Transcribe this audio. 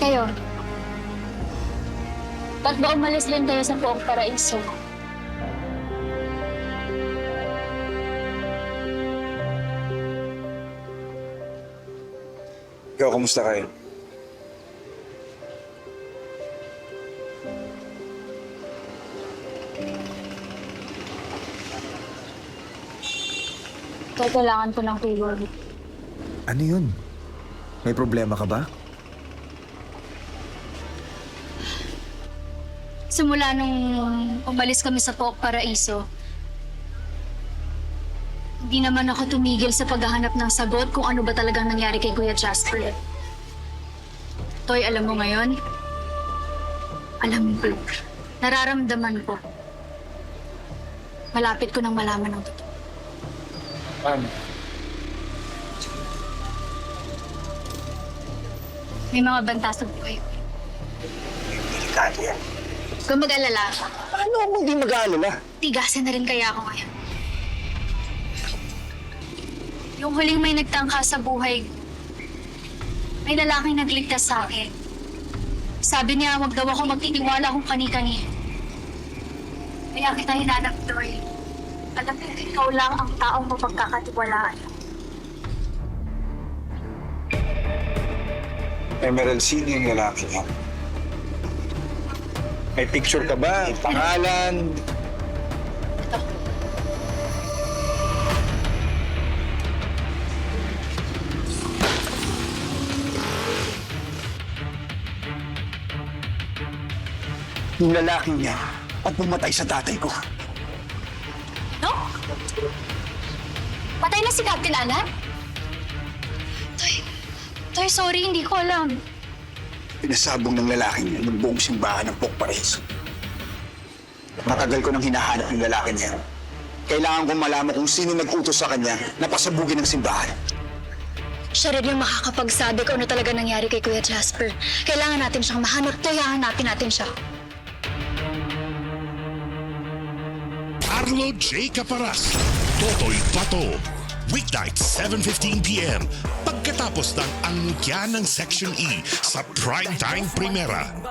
Kayo? Ba't ba umalis din kayo sa buong paraiso? Ikaw, kumusta kayo? Kaya kailangan ko ng tulong. Ano yun? May problema ka ba? Simula nung umalis kami sa Pook Paraiso, hindi naman ako tumigil sa paghahanap ng sagot kung ano ba talagang nangyari kay Kuya Jasper. Toy, alam mo ngayon? Alam ko. Nararamdaman ko. Malapit ko nang malaman ang totoo. Paano? May mga bantasog po kayo. Delikado yan. Kung mag-alala, Paano ako hindi mag-aalala? tigasan na rin kaya ako ngayon. Yung huling may nagtangka sa buhay ko, may lalaking nagligtas sa akin. Sabi niya, wag daw ako magtitiwala kung kani-kani. Kaya kita hinanap, Doy. Alam ko, ikaw lang ang taong mapagkakatiwalaan. Emerald, sino yung lalaki? May picture ka ba? Pangalan? Ito. Yung lalaki niya at pumatay sa tatay ko. No? Patay na si Captain Alan? Toy, Toy, sorry, hindi ko alam. Pinasabong ng lalaki niya yung buong simbahan ng Pokpares. Matagal ko nang hinahanap yung lalaki niya. Kailangan kong malaman kung sino nag-utos sa kanya na pasabugin ng simbahan. Siya rin yung makakapagsabi kung ano talaga nangyari kay Kuya Jasper. Kailangan natin siyang mahanap, kaya hanapin natin siya. Carlo J. Caparas, Totoy Pato. Weeknight, 7.15pm. Pagkatapos ng angkya ng Section E sa Primetime Primera.